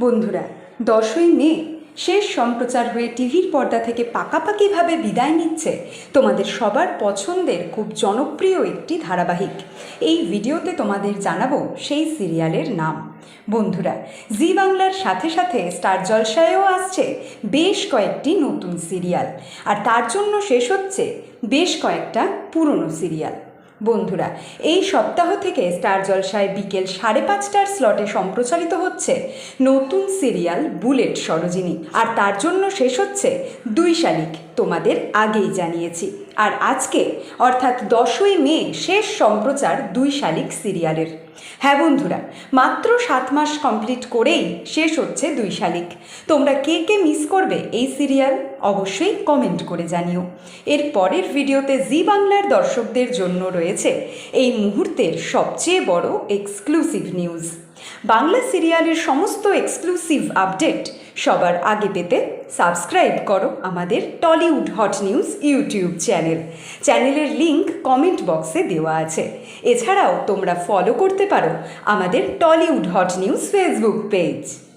বন্ধুরা, দশই মে, শেষ সম্প্রচার হয়ে টিভির পর্দা থেকে পাকাপাকিভাবে বিদায় নিচ্ছে তোমাদের সবার পছন্দের খুব জনপ্রিয় একটি ধারাবাহিক। এই ভিডিওতে তোমাদের জানাব সেই সিরিয়ালের নাম। বন্ধুরা, জি বাংলার সাথে সাথে স্টার জলসায়ও আসছে বেশ কয়েকটি নতুন সিরিয়াল। আর তার জন্য শেষ হচ্ছে বেশ কয়েকটা পুরনো সিরিয়াল। বন্ধুরা, এই সপ্তাহ থেকে স্টার জলসায় বিকেল সাড়ে পাঁচটার স্লটে সম্প্রচারিত হচ্ছে নতুন সিরিয়াল বুলেট সরোজিনী। আর তার জন্য শেষ হচ্ছে দুই শালিক। তোমাদের আগেই জানিয়েছি। আর আজকে, অর্থাৎ দশই মে, শেষ সম্প্রচার দুই শালিক সিরিয়ালের। হ্যাঁ বন্ধুরা, মাত্র সাত মাস কমপ্লিট করেই শেষ হচ্ছে দুই শালিক। তোমরা কে কে মিস করবে এই সিরিয়াল অবশ্যই কমেন্ট করে জানিও। এর পরের ভিডিওতে জি বাংলার দর্শকদের জন্য রয়েছে এই মুহূর্তের সবচেয়ে বড় এক্সক্লুসিভ নিউজ। বাংলা সিরিয়ালের সমস্ত এক্সক্লুসিভ আপডেট সবার আগে পেতে সাবস্ক্রাইব করো আমাদের Tollywood hot news YouTube channel. চ্যানেলের লিংক কমেন্ট বক্সে দেওয়া আছে। এছাড়াও তোমরা ফলো করতে পারো আমাদের Tollywood hot news Facebook page.